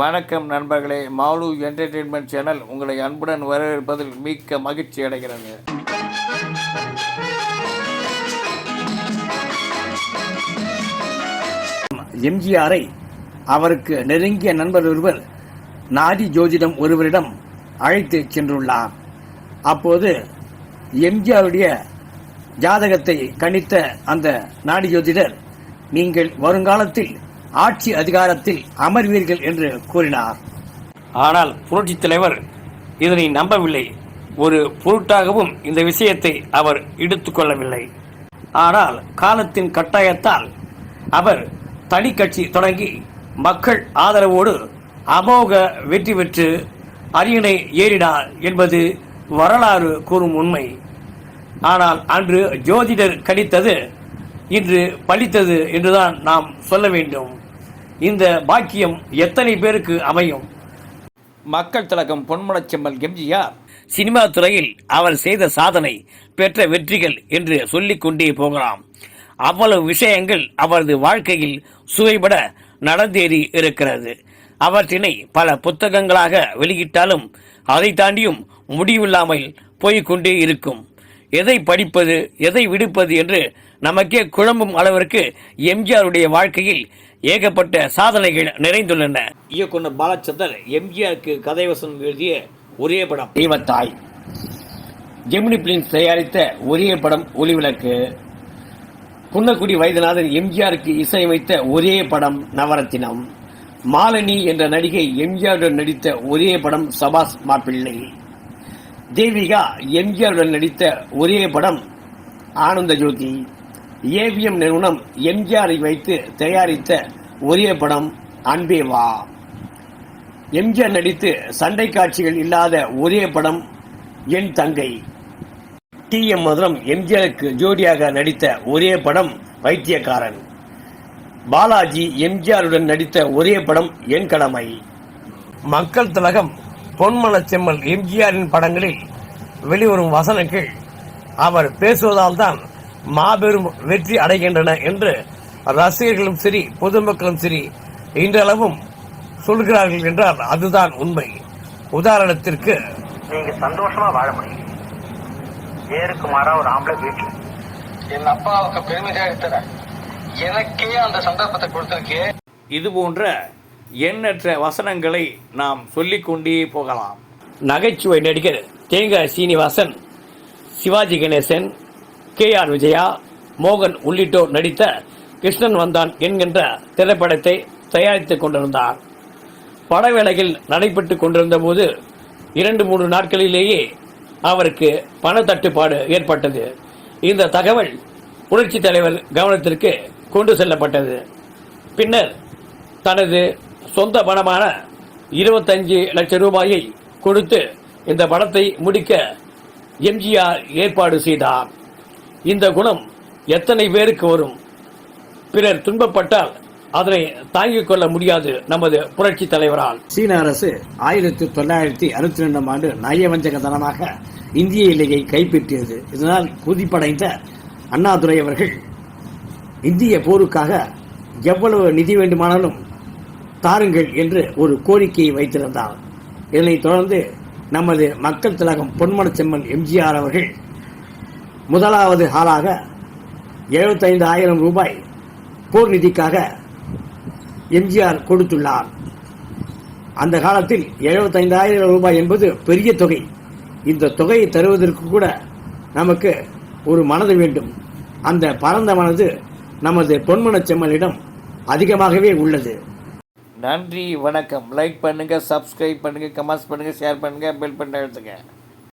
வணக்கம் நண்பர்களே. Mall entertainment channel உங்களை அன்புடன் வரவேற்பதில் மிக்க மகிழ்ச்சி அடைகிறது எம்ஜிஆரை அவருக்கு நெருங்கிய நண்பர் ஒருவர் நாடி ஜோதிடம் ஒருவரிடம் அழைத்து சென்றுள்ளார். அப்போது எம்ஜிஆருடைய ஜாதகத்தை கணித்த அந்த நாடி ஜோதிடர் நீங்கள் வருங்காலத்தில் ஆட்சி அதிகாரத்தில் அமர்வீர்கள் என்று கூறினார். ஆனால் புரட்சித் தலைவர் இதனை நம்பவில்லை. ஒரு பொருட்டாகவும் இந்த விஷயத்தை அவர் எடுத்துக்கொள்ளவில்லை ஆனால் காலத்தின் கட்டாயத்தால் அவர் தனி கட்சி தொடங்கி மக்கள் ஆதரவோடு அமோக வெற்றி பெற்று அரியணை ஏறினார் என்பது வரலாறு கூறும் உண்மை. ஆனால் அன்று ஜோதிடர் கணித்தது இன்று பழித்தது என்றுதான் நாம் சொல்ல வேண்டும். இந்த பாக்கியம் எத்தனை பேருக்கு அமையும்? மக்கள் திலகம் பொன்மனச்செம்மல் எம்ஜிஆர். சினிமா துறையில் அவர் செய்த சாதனை பெற்ற வெற்றிகள் என்று சொல்லிக் கொண்டே போகலாம். அவ்வளவு விஷயங்கள் அவரது வாழ்க்கையில் சுவைபட நடந்தேறி இருக்கிறது. அவற்றினை பல புத்தகங்களாக வெளியிட்டாலும் அதை தாண்டியும் முடிவில்லாமல் போய்க்கொண்டே இருக்கும். எதை படிப்பது எதை விடுப்பது என்று நமக்கே குழம்பும் அளவிற்கு எம்ஜிஆருடைய வாழ்க்கையில் ஏகப்பட்ட சாதனைகள் நிறைந்துள்ளன. இயக்குனர் பாலச்சந்தர் எம்ஜிஆருக்கு கதைவசம் எழுதிய ஒரே படம். தெய்வத்தாய். ஜெமினி பிலிம்ஸ் தயாரித்த ஒரே படம் ஒளிவிளக்கு குன்னக்குடி வைத்தியநாதன் எம்ஜிஆருக்கு இசையமைத்த ஒரே படம் நவரத்தினம். மாலினி என்ற நடிகை எம்ஜிஆருடன் நடித்த ஒரே படம் சபாஸ் மாப்பிள்ளை. தேவிகா எம்ஜிஆருடன் நடித்த ஒரே படம் ஆனந்த ஜோதி. ஏவிஎம் நிறுவனம் எம்ஜிஆரை வைத்து தயாரித்த ஒரே படம் அன்பே வா. எம்ஜிஆர் நடித்து சண்டை காட்சிகள் இல்லாத ஒரே படம் என் தங்கை. டி எம் மதுரம் எம்ஜிஆருக்கு ஜோடியாக நடித்த ஒரே படம் வைத்தியக்காரன். பாலாஜி எம்ஜிஆருடன் நடித்த ஒரே படம் என் கடமை. மக்கள் திலகம் பொன்மனச் செம்மல் எம்ஜிஆரின் படங்களில் வெளிவரும் வசனங்கள். அவர் பேசுவதால் தான் மாபெரும் வெற்றி அடைகின்றன என்று ரசிகர்களும் சரி பொதுமக்களும் சரி இன்றளவும் சொல்கிறார்கள் என்றால் அதுதான் உண்மை. உதாரணத்திற்கு நீங்க சந்தோஷமா வாழ முடியும். ஏருக்கு மாறா ஒரு ஆம்பளை வீட்டுல. என் அப்பாவுக்கு பெருமையாக இருக்கிற எனக்கே அந்த சந்தர்ப்பத்தை கொடுத்திருக்கே இது போன்ற எண்ணற்ற வசனங்களை நாம் சொல்லிக்கொண்டே போகலாம். நகைச்சுவை நடிகர் தேங்காய் சீனிவாசன் சிவாஜி கணேசன் கே ஆர் விஜயா மோகன் உள்ளிட்டோர் நடித்த கிருஷ்ணன் வந்தான் என்கின்ற திரைப்படத்தை தயாரித்துக் கொண்டிருந்தார். படவேளையில் நடைபெற்று கொண்டிருந்த போது இரண்டு மூன்று நாட்களிலேயே அவருக்கு பண தட்டுப்பாடு ஏற்பட்டது. இந்த தகவல் புரட்சி தலைவர் கவனத்திற்கு கொண்டு செல்லப்பட்டது. பின்னர் தனது சொந்த பணமான இருபத்தஞ்சு லட்சம் ரூபாயை கொடுத்து இந்த படத்தை முடிக்க எம்ஜிஆர் ஏற்பாடு செய்தார். இந்த குணம் எத்தனை பேருக்கு வரும்? பிறர் துன்பப்பட்டால் அதனை தாங்கிக் கொள்ள முடியாது நமது புரட்சி தலைவரால். சீன அரசு ஆயிரத்தி தொள்ளாயிரத்தி அறுபத்தி ரெண்டாம் ஆண்டு நயவஞ்சகதனமாக இந்திய எல்லையை கைப்பற்றியது. இதனால் குதிப்படைந்த அண்ணாதுரை அவர்கள் இந்திய போருக்காக எவ்வளவு நிதி வேண்டுமானாலும் தாருங்கள் என்று ஒரு கோரிக்கையை வைத்திருந்தார். இதனைத் தொடர்ந்து நமது மக்கள் திலகம் பொன்மனச்செம்மன் எம்ஜிஆர் அவர்கள் முதலாவது ஆளாக எழுபத்தைந்து ஆயிரம் ரூபாய் போர் நிதிக்காக எம்ஜிஆர் கொடுத்துள்ளார். அந்த காலத்தில் எழுபத்தைந்தாயிரம் ரூபாய் என்பது பெரிய தொகை. இந்த தொகையை தருவதற்கு கூட நமக்கு ஒரு மனது வேண்டும். அந்த பரந்த மனது நமது பொன்மனச் செம்மலிடம் அதிகமாகவே உள்ளது. நன்றி வணக்கம். லைக் பண்ணுங்கள் சப்ஸ்கிரைப் பண்ணுங்கள் கமெண்ட்ஸ் பண்ணுங்கள் ஷேர் பண்ணுங்கள் பெல் பண்ண எடுத்துங்க